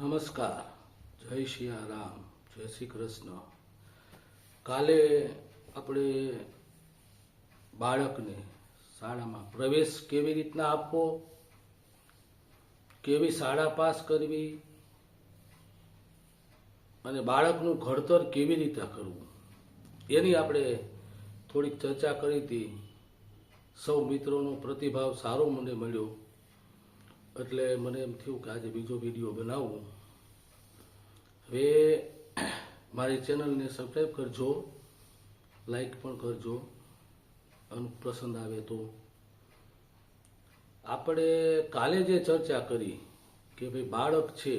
નમસ્કાર, જય શ્રી રામ જય શ્રી કૃષ્ણ. કાલે આપણે બાળકને શાળામાં પ્રવેશ કેવી રીતના આપવો, કેવી શાળા પાસ કરવી, અને બાળકનું ઘડતર કેવી રીતે કરવું, એની આપણે થોડીક ચર્ચા કરી હતી. સૌ મિત્રોનો પ્રતિભાવ સારો મને મળ્યો. એટલે મને એમ થયું કે આજે બીજો વીડિયો બનાવું. હવે મારી ચેનલને સબસ્ક્રાઈબ કરજો લાઈક પણ કરજો અને પસંદ આવે તો. આપણે કાલે જે ચર્ચા કરી કે ભાઈ બાળક છે,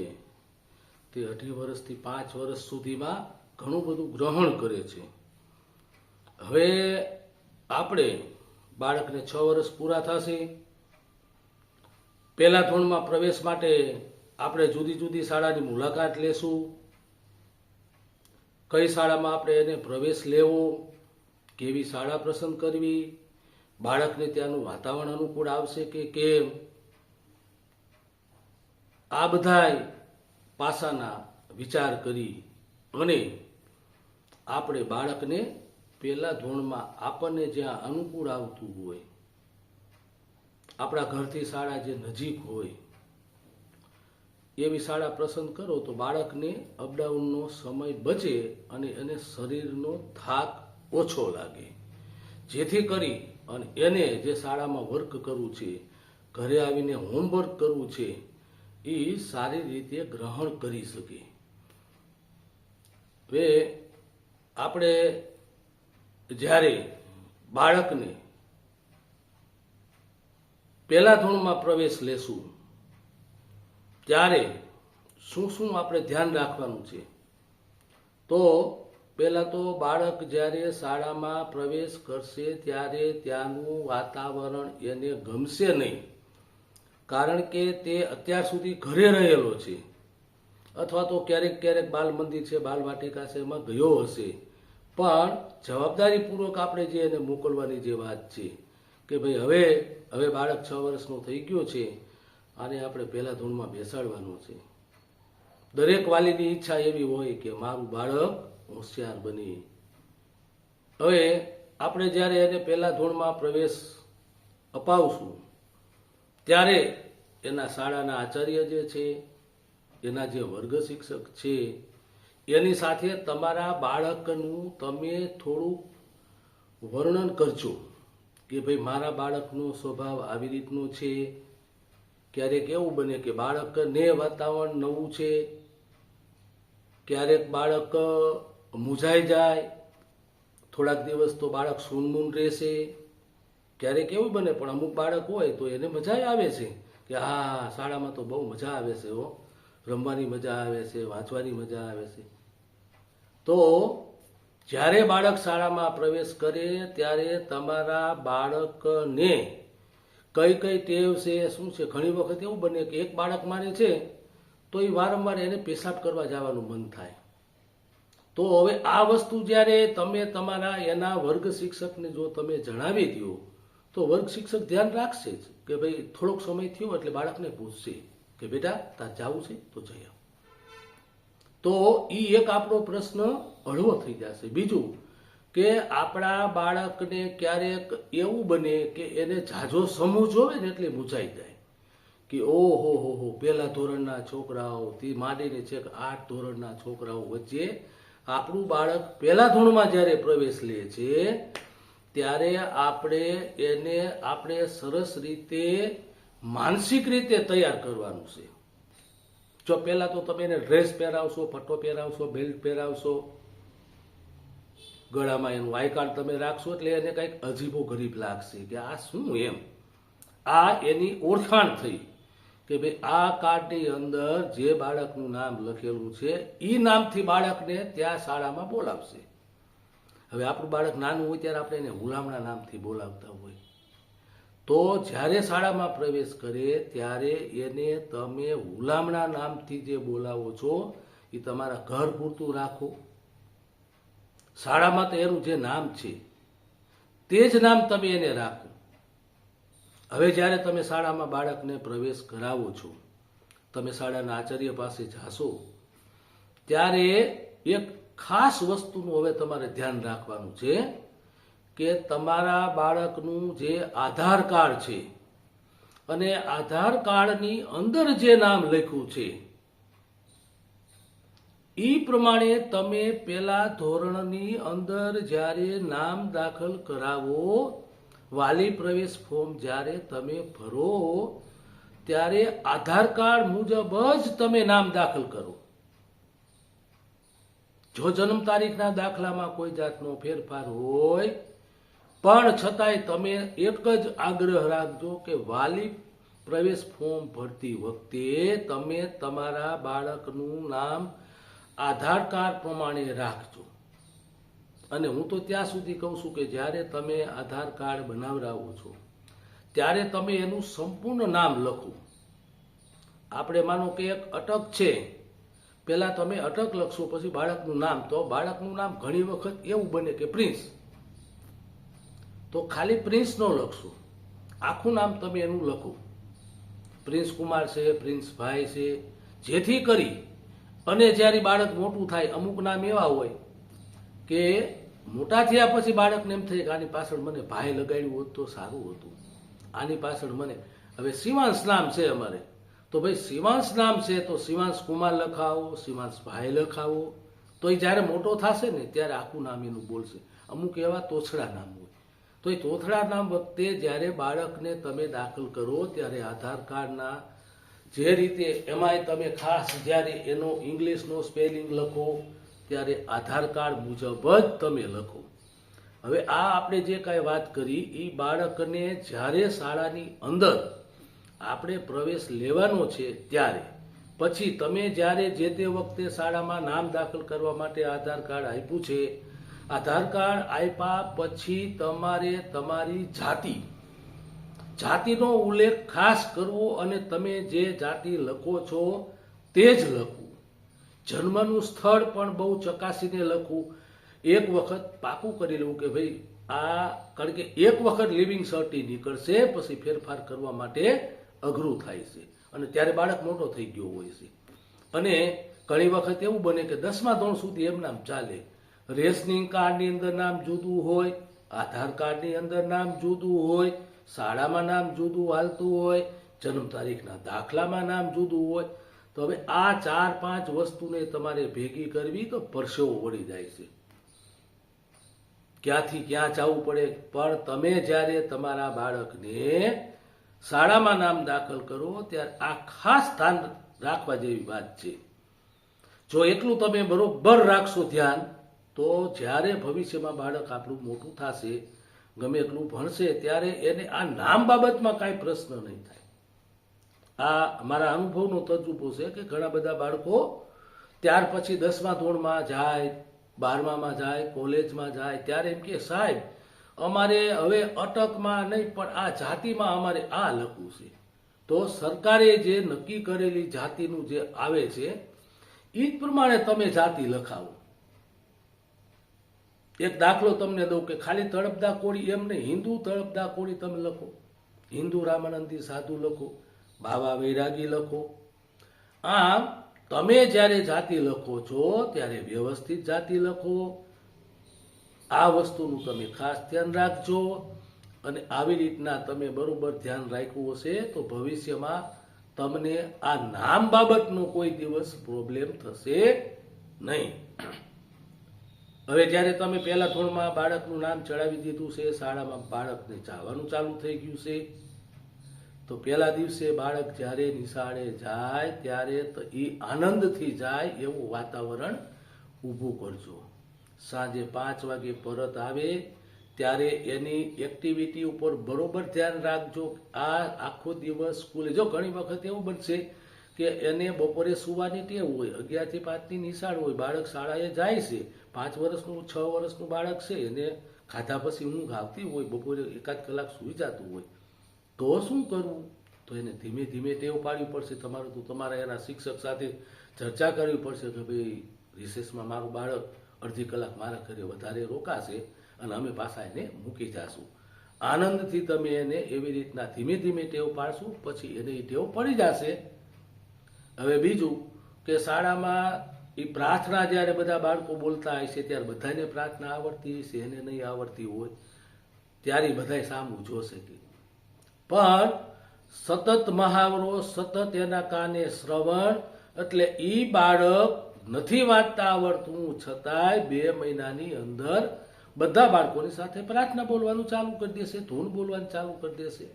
તે અઢી વર્ષથી પાંચ વર્ષ સુધીમાં ઘણું બધું ગ્રહણ કરે છે. હવે આપણે બાળકને છ વર્ષ પૂરા થશે પહેલા ધોરણમાં પ્રવેશ માટે આપણે જુદી જુદી શાળાની મુલાકાત લેશું. કઈ શાળામાં આપણે એને પ્રવેશ લેવો, કેવી શાળા પસંદ કરવી, બાળકને ત્યાંનું વાતાવરણ અનુકૂળ આવશે કે કેમ, આ બધાય પાસાના વિચાર કરી અને આપણે બાળકને પહેલા ધોરણમાં આપણને જ્યાં અનુકૂળ આવતું હોય આપણા ઘરથી શાળા જે નજીક હોય, એવી શાળા પસંદ કરો તો બાળકને અપડાઉનનો સમય બચે અને એને શરીરનો થાક ઓછો લાગે. જેથી કરી અને એને જે શાળામાં વર્ક કરવું છે, ઘરે આવીને હોમવર્ક કરવું છે, એ સારી રીતે ગ્રહણ કરી શકે. હવે આપણે જ્યારે બાળકને પહેલા ધોરણમાં પ્રવેશ લેશું. ત્યારે શું શું આપણે ધ્યાન રાખવાનું છે? તો પહેલાં તો બાળક જ્યારે શાળામાં પ્રવેશ કરશે ત્યારે ત્યાંનું વાતાવરણ એને ગમશે નહીં. કારણ કે તે અત્યાર સુધી ઘરે રહેલો છે. અથવા તો ક્યારેક ક્યારેક બાલ મંદિર છે બાલવાટિકા છે, એમાં ગયો હશે. પણ જવાબદારીપૂર્વક આપણે જે એને મોકલવાની જે વાત છે કે ભાઈ હવે હવે બાળક છ વર્ષનો થઈ ગયો છે, આને આપણે પહેલા ધૂણમાં બેસાડવાનું છે. દરેક વાલીની ઈચ્છા એવી હોય કે મારું બાળક હોશિયાર બની. હવે આપણે જ્યારે એને પહેલા ધોરણમાં પ્રવેશ અપાવશું, ત્યારે એના શાળાના આચાર્ય જે છે, એના જે વર્ગ શિક્ષક છે, એની સાથે તમારા બાળકનું તમે થોડું વર્ણન કરજો. કે ભાઈ મારા બાળકનો સ્વભાવ આવી રીતનો છે? ક્યારેક એવું બને કે બાળકને વાતાવરણ નવું છે, ક્યારેક બાળક મૂંઝાઈ જાય, થોડાક દિવસ તો બાળક સૂનમૂન રહેશે. ક્યારેક એવું બને, પણ અમુક બાળક હોય તો એને મજા આવે છે કે હા, શાળામાં તો બહુ મજા આવે છે હો. રમવાની મજા આવે છે, વાંચવાની મજા આવે છે. તો જ્યારે બાળક શાળામાં પ્રવેશ કરે ત્યારે તમારા બાળકને કઈ કઈ ટેવ છે, શું છે, ઘણી વખત એવું બને કે એક બાળક મારે છે, તો એ વારંવાર એને પેશાબ કરવા જવાનું મન થાય. તો હવે આ વસ્તુ જ્યારે તમે તમારા એના વર્ગ શિક્ષકને જો તમે જણાવી દો તો વર્ગ શિક્ષક ધ્યાન રાખશે જ કે ભાઈ થોડોક સમય થયો એટલે બાળકને પૂછશે કે બેટા તાર જવું છે, તો જઈ આવ. તો એ એક આપણો પ્રશ્ન હળવો થઈ જશે. બીજું કે આપણા બાળકને ક્યારેક એવું બને કે એને ઝાઝો સમૂહ જોવે ને એટલે મૂંઝાઈ જાય. કે ઓહો હો હો, પહેલા ધોરણના છોકરાઓ થી માંડીને છેક આઠ ધોરણના છોકરાઓ વચ્ચે આપણું બાળક પહેલા ધોરણમાં જ્યારે પ્રવેશ લે છે, ત્યારે આપણે એને આપણે સરસ રીતે માનસિક રીતે તૈયાર કરવાનું છે. જો પહેલાં તો તમે એને ડ્રેસ પહેરાવશો, પટ્ટો પહેરાવશો બેલ્ટ પહેરાવશો, ગળામાં એનું આઈ કાર્ડ તમે રાખશો એટલે એને કંઈક અજીબો ગરીબ લાગશે કે આ શું એમ? આ એની ઓળખાણ થઈ કે ભાઈ આ કાર્ડની અંદર જે બાળકનું નામ લખેલું છે એ નામથી બાળકને ત્યાં શાળામાં બોલાવશે. હવે આપણું બાળક નાનું હોય ત્યારે આપણે એને હુલામણા નામથી બોલાવતા તો જ્યારે શાળામાં પ્રવેશ કરે, ત્યારે એને તમે હુલામણા નામથી જે બોલાવો છો, એ તમારા ઘર પૂરતું રાખો. શાળામાં તો એનું જે નામ છે, તે જ નામ તમે એને રાખો. હવે જ્યારે તમે શાળામાં બાળકને પ્રવેશ કરાવો છો, તમે શાળાના આચાર્ય પાસે જાશો, ત્યારે એક ખાસ વસ્તુનું હવે તમારે ધ્યાન રાખવાનું છે. કે તમારા બાળકનું જે આધાર કાર્ડ છે અને આધાર કાર્ડની અંદર જે નામ લખ્યું છે એ પ્રમાણે તમે પેલા ધોરણની અંદર જ્યારે નામ દાખલ કરાવો, વાલી પ્રવેશ ફોર્મ જ્યારે તમે ભરો, ત્યારે આધાર કાર્ડ મુજબ જ તમે નામ દાખલ કરો. જો જન્મ તારીખના દાખલામાં કોઈ જાતનો ફેરફાર હોય પણ છતાંય તમે એક જ આગ્રહ રાખજો કે વાલી પ્રવેશ ફોર્મ ભરતી વખતે તમે તમારા બાળકનું નામ આધાર કાર્ડ પ્રમાણે રાખજો. અને હું તો ત્યાં સુધી કહું છું કે જ્યારે તમે આધાર કાર્ડ બનાવડાવો છો, ત્યારે તમે એનું સંપૂર્ણ નામ લખો. આપણે માનો કે એક અટક છે, પહેલાં તમે અટક લખશો, પછી બાળકનું નામ. તો બાળકનું નામ ઘણી વખત એવું બને કે પ્રિન્સ. તો ખાલી પ્રિન્સ ન લખશો. આખું નામ તમે એનું લખો. પ્રિન્સ કુમાર છે, પ્રિન્સ ભાઈ છે, જેથી કરી અને જ્યારે બાળક મોટું થાય, અમુક નામ એવા હોય કે મોટા થયા પછી બાળકને એમ થાય કે આની પાછળ મને ભાઈ લગાડ્યું હોત તો સારું હતું. આની પાછળ મને. હવે શિવાંશ નામ છે અમારે. તો ભાઈ શિવાંશ નામ છે તો શિવાંશ કુમાર લખાવો, શિવાંશ ભાઈ લખાવો. તો એ જ્યારે મોટો થશે ને ત્યારે આખું નામ એનું બોલશે. અમુક એવા તોછડા નામ હોય. તો એ ચોથડાના વખતે જ્યારે બાળકને તમે દાખલ કરો, ત્યારે આધાર કાર્ડના જે રીતે એમાંય તમે ખાસ જ્યારે એનો ઇંગ્લિશનો સ્પેલિંગ લખો, ત્યારે આધાર કાર્ડ મુજબ જ તમે લખો. હવે આ આપણે જે કાંઈ વાત કરી એ બાળકને જ્યારે શાળાની અંદર આપણે પ્રવેશ લેવાનો છે ત્યારે, પછી તમે જ્યારે જે તે વખતે શાળામાં નામ દાખલ કરવા માટે આધાર કાર્ડ આપ્યું છે આધાર કાર્ડ આપ્યા પછી તમારે તમારી જાતિ. જાતિનો ઉલ્લેખ ખાસ કરવો અને તમે જે જાતિ લખો છો તે જ લખવું. જન્મનું સ્થળ પણ બહુ ચકાસીને લખવું. એક વખત પાકું કરી લેવું કે ભાઈ આ, કારણ કે એક વખત લિવિંગ સર્ટી નીકળશે, પછી ફેરફાર કરવા માટે અઘરું થાય છે. અને ત્યારે બાળક મોટો થઈ ગયો હોય છે. અને ઘણી વખત એવું બને કે દસમા ધોરણ સુધી એમ નામ ચાલે. રેશનિંગ કાર્ડની અંદર નામ જુદું હોય, આધાર કાર્ડની અંદર નામ જુદું હોય, શાળામાં નામ જુદું હાલતું હોય, જન્મ તારીખના દાખલામાં નામ જુદું હોય, તો હવે આ ચાર પાંચ વસ્તુને તમારે ભેગી કરવી તો પરસેવો વળી જાય છે. ક્યાંથી ક્યાં જવું પડે? પણ તમે જ્યારે તમારા બાળકને શાળામાં નામ દાખલ કરો, ત્યારે આ ખાસ ધ્યાન રાખવા જેવી વાત છે. જો એટલું તમે બરોબર રાખશો ધ્યાન તો જ્યારે ભવિષ્યમાં બાળક આપણું મોટું થશે, ગમે એટલું ભણશે, ત્યારે એને આ નામ બાબતમાં કાંઈ પ્રશ્ન નહીં થાય. આ મારા અનુભવનો તજુબો છે કે ઘણા બધા બાળકો ત્યાર પછી દસમા ધોરણમાં જાય, બારમામાં જાય, કોલેજમાં જાય, ત્યારે એમ કે, સાહેબ, અમારે હવે અટકમાં નહીં, પણ આ જાતિમાં અમારે આ લખવું છે. તો સરકારે જે નક્કી કરેલી જાતિનું જે આવે છે એ જ પ્રમાણે તમે જાતિ લખાવો. એક દાખલો તમને દઉં કે ખાલી તળપદા કોળી એમ નહીં, હિન્દુ તળપદા કોળી તમે લખો. હિન્દુ રામાનંદી સાધુ લખો, બાવા વૈરાગી લખો. આમ, તમે જ્યારે જાતિ લખો છો, ત્યારે વ્યવસ્થિત જાતિ લખો. આ વસ્તુનું તમે ખાસ ધ્યાન રાખજો અને આવી રીતના તમે બરોબર ધ્યાન રાખ્યું હશે તો ભવિષ્યમાં તમને આ નામ બાબતનો કોઈ દિવસ પ્રોબ્લેમ થશે નહીં. હવે જ્યારે તમે પહેલા ધોરણમાં બાળકનું નામ ચડાવી દીધું છે, શાળામાં બાળકને જવાનું ચાલુ થઈ ગયું છે, તો પહેલા દિવસે બાળક જ્યારે નિશાળે જાય ત્યારે તો એ આનંદથી જાય એવું વાતાવરણ ઊભું કરજો. સાંજે પાંચ વાગે પરત આવે, ત્યારે એની એક્ટિવિટી ઉપર બરોબર ધ્યાન રાખજો આ આખો દિવસ સ્કૂલે જો ઘણી વખત એવું બનશે કે એને બપોરે સુવાની ટેવ હોય, અગિયારથી પાંચની નિશાળ હોય, બાળક શાળાએ જાય છે, પાંચ વર્ષનું, છ વર્ષનું બાળક છે, એને ખાધા પછી ઊંઘ આવતી હોય, બપોરે એકાદ કલાક સૂઈ જતું હોય, તો શું કરવું? તો એને ધીમે ધીમે ટેવ પાડવી પડશે. તમારે તો તમારા એના શિક્ષક સાથે ચર્ચા કરવી પડશે કે ભાઈ રિસેસમાં મારું બાળક અડધી કલાક મારા ઘરે વધારે રોકાશે અને અમે પાછા એને મૂકી જાશું. આનંદથી તમે એને એવી રીતના ધીમે ધીમે ટેવ પાડશું, પછી એને એ ટેવ પડી જશે. હવે બીજું કે શાળામાં એ પ્રાર્થના જ્યારે બધા બાળકો બોલતા હોય છે, ત્યારે બધાને પ્રાર્થના આવડતી હશે એને નહીં આવડતી હોય, ત્યારે બધાય સામું જોશે કે. પણ સતત મહાવરો સતત એના કાને શ્રવણ, એટલે એ બાળક નથી વાંચતા આવડતું, છતાંય બે મહિનાની અંદર બધા બાળકોની સાથે પ્રાર્થના બોલવાનું ચાલુ કરી દેશે, ધૂન બોલવાનું ચાલુ કરી દેશે.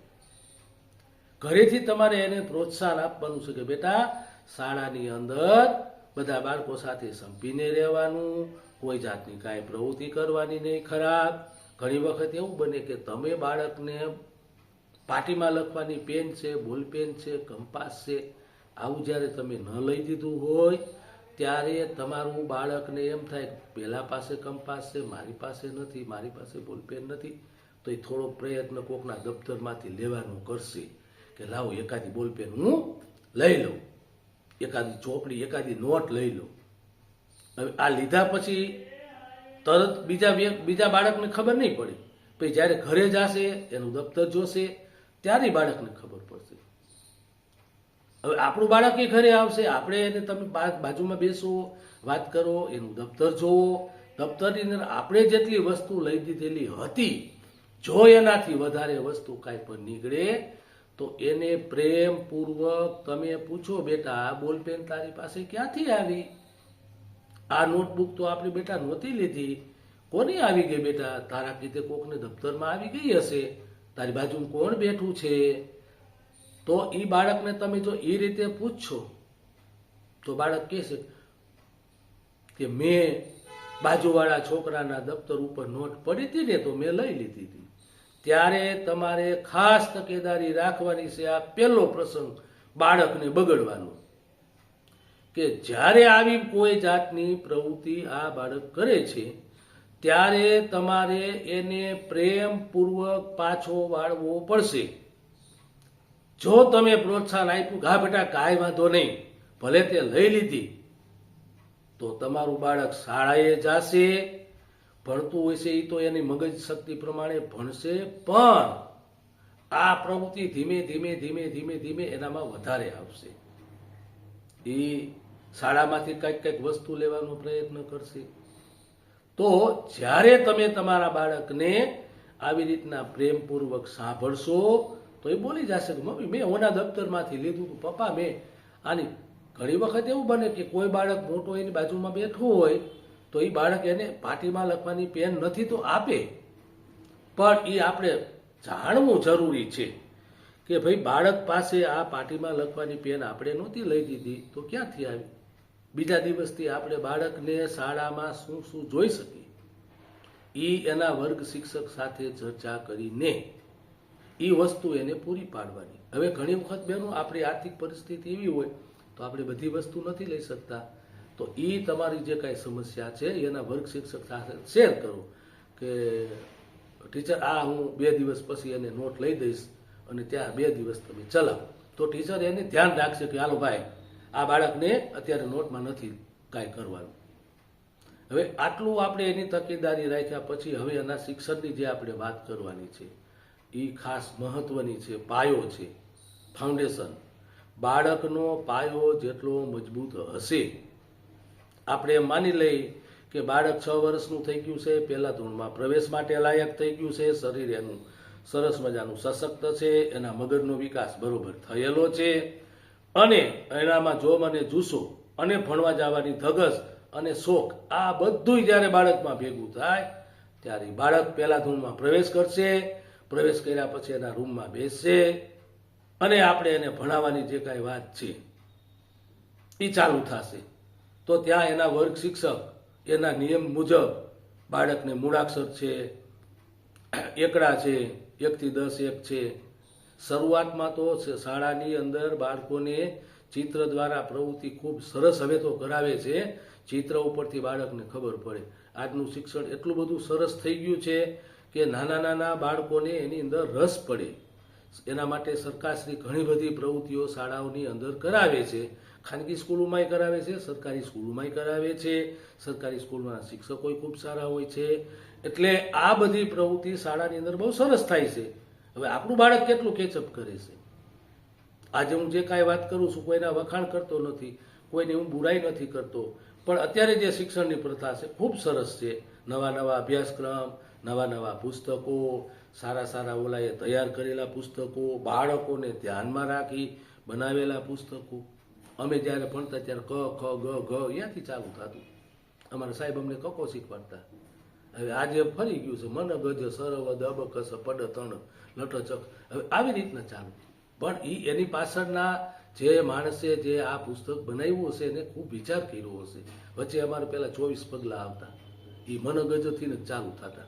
ઘરેથી તમારે એને પ્રોત્સાહન આપવાનું છે કે બેટા શાળાની અંદર બધા બાળકો સાથે સંપીને રહેવાનું, કોઈ જાતની કાંઈ પ્રવૃત્તિ કરવાની નહીં ખરાબ. ઘણી વખત એવું બને કે તમે બાળકને પાટીમાં લખવાની પેન છે બોલપેન છે, કંપાસ છે, આવું જ્યારે તમે ન લઈ દીધું હોય, ત્યારે તમારું બાળકને એમ થાય પહેલાં પાસે કંપાસ છે, મારી પાસે નથી, મારી પાસે બોલપેન નથી. તો એ થોડો પ્રયત્ન કોકના દફતરમાંથી લેવાનું કરશે કે લાવો એકાદી બોલપેન હું લઈ લઉં. એકાદી ચોપડી, એકાદી નોટ લઈ લો. હવે આ લીધા પછી તરત બીજા બીજા બાળકને ખબર નહીં પડે. પછી જ્યારે ઘરે જશે, એનું દફતર જોશે ત્યારે બાળકને ખબર પડશે. હવે આપણું બાળક એ ઘરે આવશે, આપણે એને તમે બાજુમાં બેસો, વાત કરો, એનું દફતર જોવો. દફતરની અંદર આપણે જેટલી વસ્તુ લઈ દીધેલી હતી, જો એનાથી વધારે વસ્તુ કાંઈ પણ નીકળે તો એને પ્રેમપૂર્વક તમે પૂછો, બેટા બોલપેન તારી પાસે ક્યાંથી આવી? આ નોટબુક તો આપણે બેટા નહોતી લીધી. કોની આવી ગઈ બેટા? તારા કીધે કોકને દફતરમાં આવી ગઈ હશે. તારી બાજુમાં કોણ બેઠું છે? તો એ બાળકને તમે જો એ રીતે પૂછશો, તો બાળક કહેશે કે, મેં બાજુવાળા છોકરાના દફતર ઉપર નોટ પડી હતી ને, તો મેં લઈ લીધી હતી. ત્યારે તમારે ખાસ તકેદારી રાખવાની છે આ પહેલો પ્રસંગ બાળકને બગડવાનો. કે જ્યારે આવી કોઈ જાતની પ્રવૃત્તિ આ બાળક કરે છે, ત્યારે તમારે એને પ્રેમપૂર્વક પાછો વાળવો પડશે. જો તમે પ્રોત્સાહન આપ્યું હા બેટા, કાંઈ વાંધો નહીં, ભલે તે લઈ લીધી, તો તમારું બાળક શાળાએ જાશે ભણતું હોય છે એ તો એની મગજ શક્તિ પ્રમાણે ભણશે, પણ આ પ્રવૃત્તિ ધીમે ધીમે ધીમે ધીમે ધીમે એનામાં વધારે આવશે. એ શાળામાંથી કંઈક કંઈક વસ્તુ લેવાનો પ્રયત્ન કરશે. તો જ્યારે તમે તમારા બાળકને આવી રીતના પ્રેમપૂર્વક સાંભળશો, તો એ બોલી જશે કે, મમ્મી, મેં ઓના દફતરમાંથી લીધું હતું. પપ્પા, મેં આની ઘણી વખત એવું બને કે કોઈ બાળક મોટો એની બાજુમાં બેઠું હોય તો એ બાળક એને પાટીમાં લખવાની પેન નથી તો આપે. પણ એ આપણે જાણવું જરૂરી છે કે ભાઈ બાળક પાસે આ પાટીમાં લખવાની પેન આપણે નહોતી લઈ દીધી તો ક્યાંથી આવી? બીજા દિવસથી આપણે બાળકને શાળામાં શું શું જોઈ શકીએ? એ એના વર્ગ શિક્ષક સાથે ચર્ચા કરીને એ વસ્તુ એને પૂરી પાડવાની. હવે ઘણી વખત બહેનો આપણી આર્થિક પરિસ્થિતિ એવી હોય તો આપણે બધી વસ્તુ નથી લઈ શકતા. તો એ તમારી જે કાંઈ સમસ્યા છે, એના વર્ગ શિક્ષક સાથે શેર કરો કે, ટીચર, આ હું બે દિવસ પછી એને નોટ લઈ દઈશ અને ત્યાં બે દિવસ તમે ચલાવો. તો ટીચર એને ધ્યાન રાખશે કે, હાલો ભાઈ, આ બાળકને અત્યારે નોટમાં નથી કાંઈ કરવાનું. હવે આટલું આપણે એની તકેદારી રાખ્યા પછી હવે એના શિક્ષણની જે આપણે વાત કરવાની છે એ ખાસ મહત્વની છે, પાયો છે ફાઉન્ડેશન બાળકનો પાયો જેટલો મજબૂત હશે આપણે માની લઈ કે બાળક છ વર્ષનું થઈ ગયું છે, પહેલા ધોરણમાં પ્રવેશ માટે લાયક થઈ ગયું છે, શરીર એનું સરસ મજાનું સશક્ત છે, એના મગજનો વિકાસ બરોબર થયેલો છે. અને એનામાં જોમ અને જુસ્સો અને ભણવા જવાની ધગસ અને શોખ આ બધું જ્યારે બાળકમાં ભેગું થાય, ત્યારે બાળક પહેલા ધોરણમાં પ્રવેશ કરશે, પ્રવેશ કર્યા પછી એના રૂમમાં બેસશે અને આપણે એને ભણાવવાની જે કાંઈ વાત છે એ ચાલુ થશે. તો ત્યાં એના વર્ગ શિક્ષક, એના નિયમ મુજબ બાળકને મૂળાક્ષર છે, એકડા છે, એકથી દસ એક છે. શરૂઆતમાં તો શાળાની અંદર બાળકોને ચિત્ર દ્વારા પ્રવૃત્તિ ખૂબ સરસ હવે તો કરાવે છે. ચિત્ર ઉપરથી બાળકને ખબર પડે. આજનું શિક્ષણ એટલું બધું સરસ થઈ ગયું છે કે નાના નાના બાળકોને એની અંદર રસ પડે. એના માટે સરકારશ્રી ઘણી બધી પ્રવૃત્તિઓ શાળાઓની અંદર કરાવે છે. ખાનગી સ્કૂલોમાંય કરાવે છે, સરકારી સ્કૂલોમાંય કરાવે છે, સરકારી સ્કૂલના શિક્ષકોય ખૂબ સારા હોય છે. એટલે આ બધી પ્રવૃત્તિ શાળાની અંદર બહુ સરસ થાય છે. હવે આપણું બાળક કેટલું કેચઅપ કરે છે? આજે હું જે કાંઈ વાત કરું છું, કોઈના વખાણ કરતો નથી, કોઈની હું બુરાઈ નથી કરતો. પણ અત્યારે જે શિક્ષણની પ્રથા છે, ખૂબ સરસ છે. નવા નવા અભ્યાસક્રમ, નવા નવા પુસ્તકો, સારા સારા ઓલાએ તૈયાર કરેલા પુસ્તકો, બાળકોને ધ્યાનમાં રાખી બનાવેલા પુસ્તકો. અમે જ્યારે ભણતા ત્યારે ક, ખ, ગ, ઘ અહીંયાથી ચાલુ થતું. અમારા સાહેબ અમને કકો શીખવાડતા. હવે આજે ફરી ગયું છે, મન ગજ દબ, કસ, પડ, તણ લટચક હવે આવી રીતના ચાલુ. પણ એ એની પાછળના જે માણસે જે આ પુસ્તક બનાવ્યું હશે, એને ખૂબ વિચાર કર્યો હશે. વચ્ચે અમારે પેલા ચોવીસ પગલા આવતા. એ મન ને ચાલુ થતા.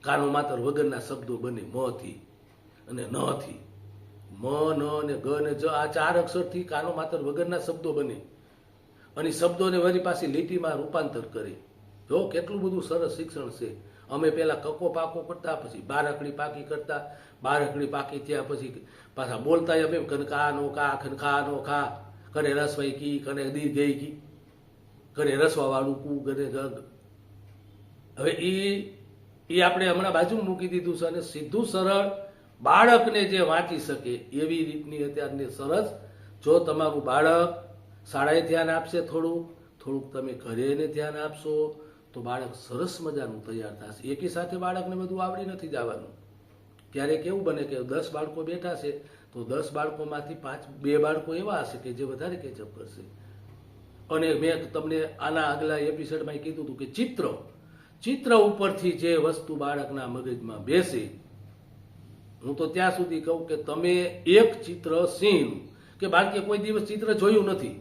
કાનો માતર વગરના શબ્દો બને મથી અને ન થી. મ ન અને ગ ને જ આ ચાર અક્ષરથી કાનો માત્ર વગરના શબ્દો બને. અને શબ્દોને વળી પાછી લીટીમાં રૂપાંતર કરે. જો કેટલું બધું સરસ શિક્ષણ છે. અમે પહેલાં કકો પાકો કરતા, પછી બારકડી પાકી કરતા. બારકડી પાકી ત્યાં પછી પાછા બોલતા એમ એમ, કન નો કા ખનખા નો ખા કરે રસવાઈ કી, કને દી ગઈ કી કરે રસવાવાળું કુ કરે ગ હવે એ એ આપણે હમણાં બાજુ મૂકી દીધું છે અને સીધું સરળ બાળકને જે વાંચી શકે એવી રીતની અત્યારની સરસ. જો તમારું બાળક શાળાએ ધ્યાન આપશે થોડું થોડુંક તમે ઘરે એને ધ્યાન આપશો, તો બાળક સરસ મજાનું તૈયાર થશે. એકી સાથે બાળકને બધું આવડી નથી જવાનું. ક્યારેક એવું બને કે દસ બાળકો બેઠા છે, તો દસ બાળકોમાંથી પાંચ, બે બાળકો એવા હશે કે જે વધારે કેચઅપ કરશે. અને મેં તમને આના આગલા એપિસોડમાં કીધું હતું કે ચિત્ર ચિત્ર ઉપરથી જે વસ્તુ બાળકના મગજમાં બેસે હું તો ત્યાં સુધી કહું કે તમે એક ચિત્ર સિંહનું, કે બાળકે કોઈ દિવસ ચિત્ર જોયું નથી.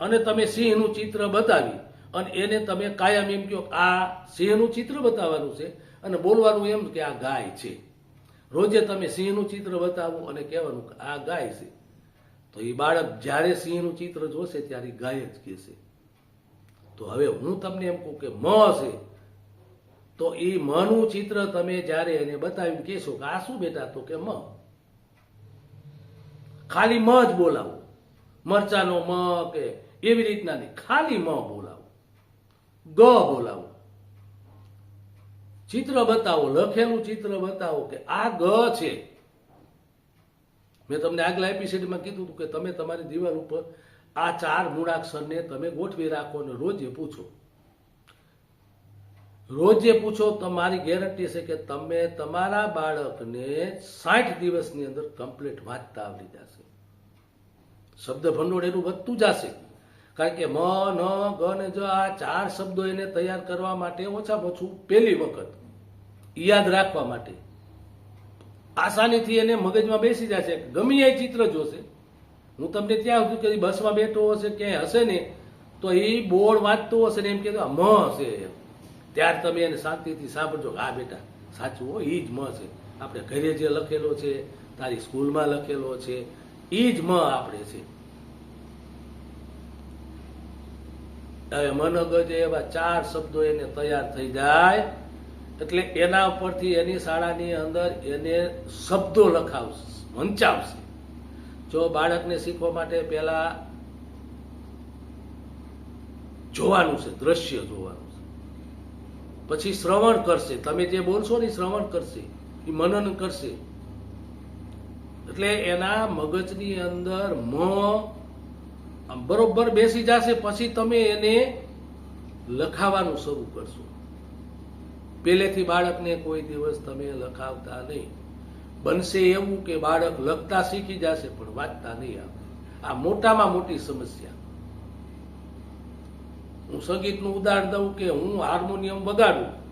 અને તમે સિંહનું ચિત્ર બતાવી, અને એને તમે કાયમ એમ કહો આ સિંહનું ચિત્ર બતાવવાનું છે, અને બોલવાનું એમ કે આ ગાય છે. રોજે તમે સિંહનું ચિત્ર બતાવો અને કહેવાનું કે આ ગાય છે. તો એ બાળક જ્યારે સિંહનું ચિત્ર જોશે ત્યારે ગાય જ કહેશે. તો હવે હું તમને એમ કહું કે મ છે. તો એ મનું ચિત્ર તમે જ્યારે એને બતાવીને કહેશો કે આ શું બેટા? તો કે મ. ખાલી મ જ બોલાવો. મરચાનો મ કે એવી રીતના નહીં. ખાલી મ બોલાવો. ગ બોલાવો. ચિત્ર બતાવો, લખેલું ચિત્ર બતાવો કે આ ગ છે. મેં તમને આગલા એપિસોડમાં કીધું હતું કે તમે તમારી દિવાલ ઉપર આ ચાર મૂળાક્ષરને તમે ગોઠવી રાખો અને રોજે પૂછો. રોજે પૂછો તો મારી ગેરંટી છે કે તમે તમારા બાળકને સાઠ દિવસની અંદર કમ્પ્લીટ વાંચતા આવડી જશે શબ્દ ભંડોળ એનું વધતું જશે કારણ કે મ ન ગ ને જો આ ચાર શબ્દો એને તૈયાર કરવા માટે ઓછામાં ઓછું પહેલી વખત યાદ રાખવા માટે આસાનીથી એને મગજમાં બેસી જશે ગમે એ ચિત્ર જોશે હું તમને ત્યાં સુધી કદી બસમાં બેઠો હશે ક્યાંય હશે ને તો એ બોર્ડ વાંચતો હશે ને એમ કહેતો મ હશે એમ ત્યાર તમે એને શાંતિથી સાંભળજો હા બેટા, સાચું હો એ જ મ છે. આપણે ઘરે જે લખેલો છે, તારી સ્કૂલમાં લખેલો છે એ જ મ આપણે છે. હવે મનોગજ એવા ચાર શબ્દો એને તૈયાર થઈ જાય, એટલે એના ઉપરથી એની શાળાની અંદર એને શબ્દો લખાવશે, વંચાવશે. જો બાળકને શીખવા માટે પહેલા જોવાનું છે, દ્રશ્ય જોવાનું પછી શ્રવણ કરશે. તમે જે બોલશો ને શ્રવણ કરશે. એ મનન કરશે. એટલે એના મગજની અંદર મ બરોબર બેસી જશે. પછી તમે એને લખાવાનું શરૂ કરશો. પહેલેથી બાળકને કોઈ દિવસ તમે લખાવતા નહીં. બનશે એવું કે બાળક લખતા શીખી જશે, પણ વાંચતા નહીં આવે આ મોટામાં મોટી સમસ્યા. હું સંગીતનું ઉદાહરણ દઉં કે હું હાર્મોનિયમ વગાડું.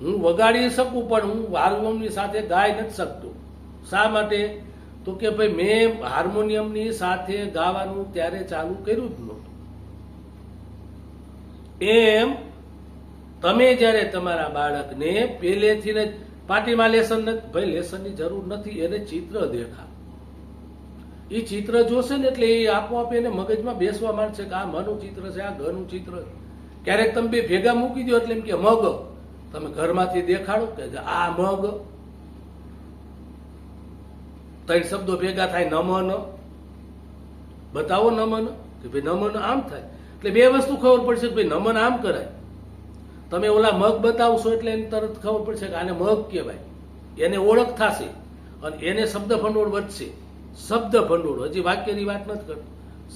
હું વગાડી શકું, પણ હું હાર્મોનિયમની સાથે ગાઈ નથી શકતો. શા માટે? તો કે ભાઈ, મેં હાર્મોનિયમની સાથે ગાવાનું ત્યારે ચાલુ કર્યું જ નહોતું. એમ તમે જ્યારે તમારા બાળકને પહેલેથી જ પાર્ટીમાં લેસન નથી, ભાઈ, લેસનની જરૂર નથી, એને ચિત્ર દેખા એ ચિત્ર જોશે ને એટલે એ આપોઆપ એને મગજમાં બેસવા માંડશે કે આ મનું ચિત્ર છે, આ ઘરનું ચિત્ર. ક્યારેક તમે બે ભેગા મૂકી દો એટલે એમ કે મગ. તમે ઘરમાંથી દેખાડો કે આ મગ. ત્રણ શબ્દો ભેગા થાય, નમન. બતાવો નમન, કે ભાઈ નમન આમ થાય. એટલે બે વસ્તુ ખબર પડશે કે ભાઈ નમન આમ કરાય. તમે ઓલા મગ બતાવશો એટલે એને તરત ખબર પડશે કે આને મગ કહેવાય. એને ઓળખ થશે અને એને શબ્દ ભંડોળ વધશે. શબ્દ ભંડોળ, હજી વાક્યની વાત નથી કરતો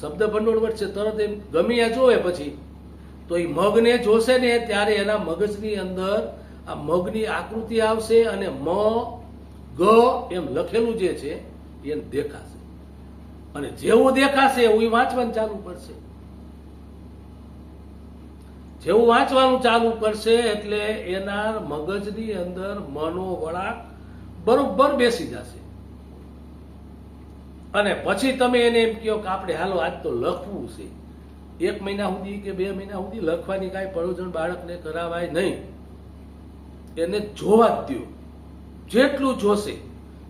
શબ્દ ભંડોળ વધશે તરત એમ ગમ્યા જોવે પછી. તો એ મગને જોશે ને ત્યારે એના મગજની અંદર આ મગની આકૃતિ આવશે અને મ, ગ એમ લખેલું જે છે, એને દેખાશે. અને જેવું દેખાશે એવું વાંચવાનું ચાલુ કરશે. જેવું વાંચવાનું ચાલુ કરશે એટલે એના મગજની અંદર મનો વળાંક બરોબર બેસી જશે. અને પછી તમે એને એમ કહો કે આપણે હાલો આજ તો લખવું છે. એક મહિના સુધી કે બે મહિના સુધી લખવાની કાંઈ પ્રયોજન બાળકને કરાવાય નહીં. એને જોવા જ દ્યો. જેટલું જોશે.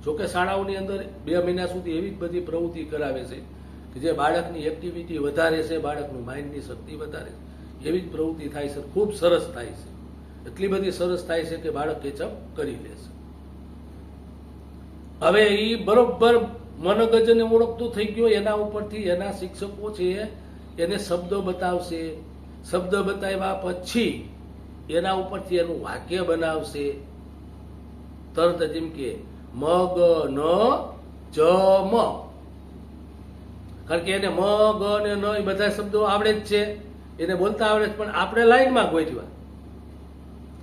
જોકે શાળાઓની અંદર બે મહિના સુધી એવી જ બધી પ્રવૃત્તિ કરાવે છે કે જે બાળકની એક્ટિવિટી વધારે છે, બાળકનું માઇન્ડની શક્તિ વધારે છે. એવી જ પ્રવૃત્તિ થાય છે, ખૂબ સરસ થાય છે. એટલી બધી સરસ થાય છે કે બાળક કેચઅપ કરી લેશે હવે એ બરોબર મનગજને ઓળખતું થઈ ગયો, એના ઉપરથી એના શિક્ષકો છે, એને શબ્દો બતાવશે. શબ્દ બતાવ્યા પછી એના ઉપરથી એનું વાક્ય બનાવશે. તરત જેમ કે, મગ ન જ મ કારણ કે એને મ ગ ને ન એ બધા શબ્દો આવડે જ છે. એને બોલતા આવડે છે, પણ આપણે લાઈનમાં ગોઠવા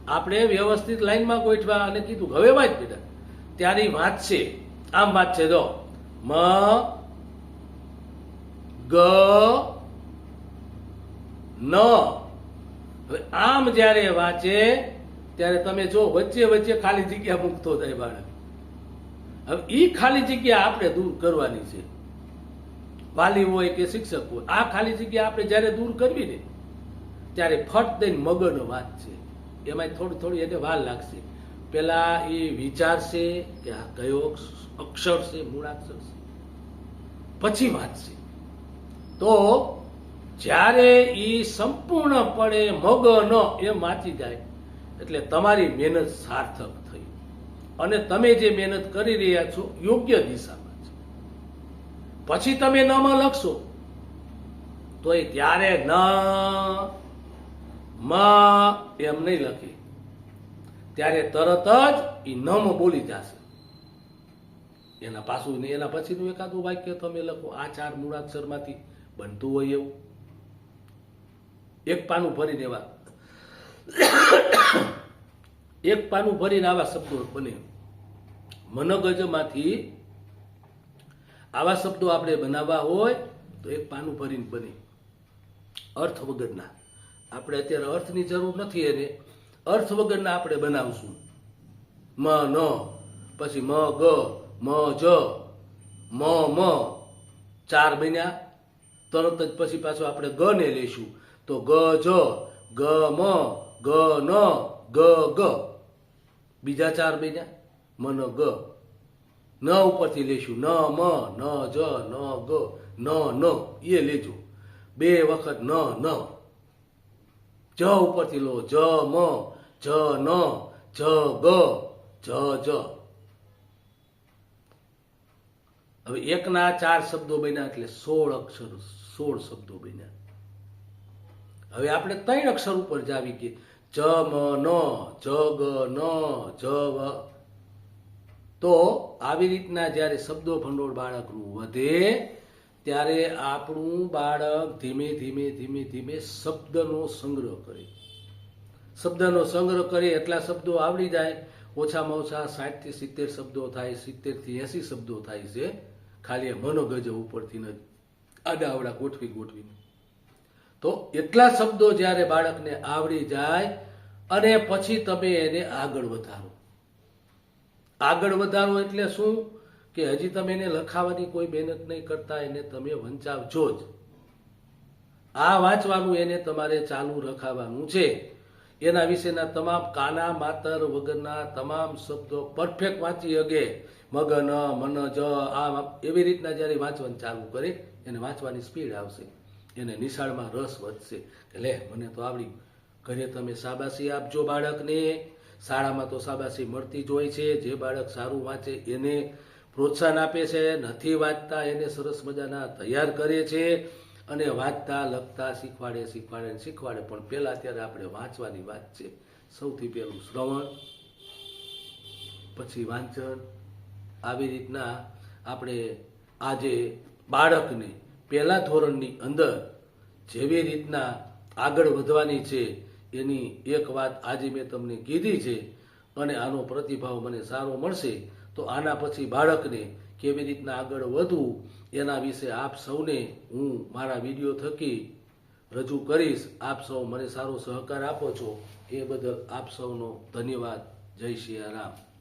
આપણે વ્યવસ્થિત લાઈનમાં ગોઠવા અને કીધું, હવે વાંચ બેટા ત્યારે વાત વાંચશે આમ વાંચશે જો. મ, ગ, ન. હવે આમ જ્યારે વાંચે, ત્યારે તમે જો વચ્ચે વચ્ચે ખાલી જગ્યા મૂકતો થાય બાળક. હવે ઈ ખાલી જગ્યા આપણે દૂર કરવાની છે. વાલી હોય કે શિક્ષક હોય, આ ખાલી જગ્યા આપણે જ્યારે દૂર કરવી ને, ત્યારે ફટ દઈને મગજનો વાત છે. એમાં થોડી થોડી એને વાર લાગશે. પેલા એ વિચારશે કે આ કયો અક્ષર છે, મૂળાક્ષર છે. પછી વાંચશે તો જ્યારે એ સંપૂર્ણપણે મગન એ માચી જાય, એટલે તમારી મહેનત સાર્થક થઈ. અને તમે જે મહેનત કરી રહ્યા છો, યોગ્ય દિશામાં છે. પછી તમે નમાં લખશો. તો એ ત્યારે ન એમ નહીં લખી. ત્યારે તરત જ એ નમ બોલી જશે. એના પાછું ને એના પછીનું એકાદું વાક્ય તમે લખો, આ ચાર મૂળાક્ષરમાંથી બનતું હોય એવું. એક પાનું ભરી દેવા એક પાનું ભરીને આવા શબ્દો બને. મનોગજમાંથી આવા શબ્દો આપણે બનાવવા હોય તો એક પાનું ભરીને બને. અર્થ વગરના. આપણે અત્યારે અર્થની જરૂર નથી એને. અર્થ વગરના આપણે બનાવશું. મ, ન, પછી મ, ગ મ, જ, મ મ. ચાર બન્યા. તરત જ પછી પાછું આપણે ગ ને લઈશું. તો ગ, જ, ગ, મ, ગ, ન, ગ ગ. બીજા ચાર બન્યા. મન ગ. ન ઉપરથી લઈશું. ન, મ, ન, જ, ન, ગ, ન ન. એ લેજો. બે વખત ન ન. જ ઉપરથી લો. જ, મ, જ, ન, જ, ગ, જ જ. હવે એકના ચાર શબ્દો બન્યા એટલે સોળ અક્ષર, સોળ શબ્દો બન્યા. હવે આપણે ત્રણ અક્ષર ઉપર જ આવી ગઈએ જ મ, ન, જ, ગ, ન, જ, વ. તો આવી રીતના જ્યારે શબ્દો ભંડોળ બાળકનું વધે, ત્યારે આપણું બાળક ધીમે ધીમે ધીમે ધીમે શબ્દનો સંગ્રહ કરે. શબ્દનો સંગ્રહ કરે, એટલા શબ્દો આવડી જાય. ઓછામાં ઓછા સાઠથી સિત્તેર શબ્દો થાય, સિત્તેરથી એંસી શબ્દો થાય છે. ખાલી મનોગજ ઉપરથી ન આડાવડા ગોઠવી ગોઠવીને. તો એટલા શબ્દો જ્યારે બાળકને આવડી જાય અને પછી તમે એને આગળ વધારો. આગળ વધારો એટલે શું? કે હજી તમે એને લખાવાની કોઈ મહેનત નહીં કરતા, એને તમે વંચાવજો જ. આ વાંચવાનું એને તમારે ચાલુ રખાવાનું છે. એના વિશેના તમામ કાના, માતર વગરના તમામ શબ્દો પરફેક્ટ વાંચી હગે. મગન, મન, જ, આમ એવી રીતના જ્યારે વાંચવાનું ચાલુ કરે, એને વાંચવાની સ્પીડ આવશે. એને નિશાળમાં રસ વધશે કે લે, મને તો આવડી ઘરે તમે શાબાશી આપજો બાળકને. શાળામાં તો શાબાશી મળતી જ હોય છે. જે બાળક સારું વાંચે એને પ્રોત્સાહન આપે છે. નથી વાંચતા એને સરસ મજાના તૈયાર કરે છે. અને વાંચતા, લખતા, શીખવાડે શીખવાડે શીખવાડે. પણ પહેલાં ત્યારે આપણે વાંચવાની વાત છે. સૌથી પહેલું શ્રવણ, પછી વાંચન આવી રીતના આપણે આજે બાળકને પહેલા ધોરણની અંદર જેવી રીતના આગળ વધવાની છે એની એક વાત આજે મેં તમને કીધી છે અને આનો પ્રતિભાવ મને સારો મળશે, તો આના પછી બાળકને કેવી રીતના આગળ વધવું, એના વિશે આપ સૌને હું મારા વીડિયો થકી રજૂ કરીશ. આપ સૌ મને સારો સહકાર આપો છો. એ બદલ આપ સૌનો ધન્યવાદ. જય સિયા રામ.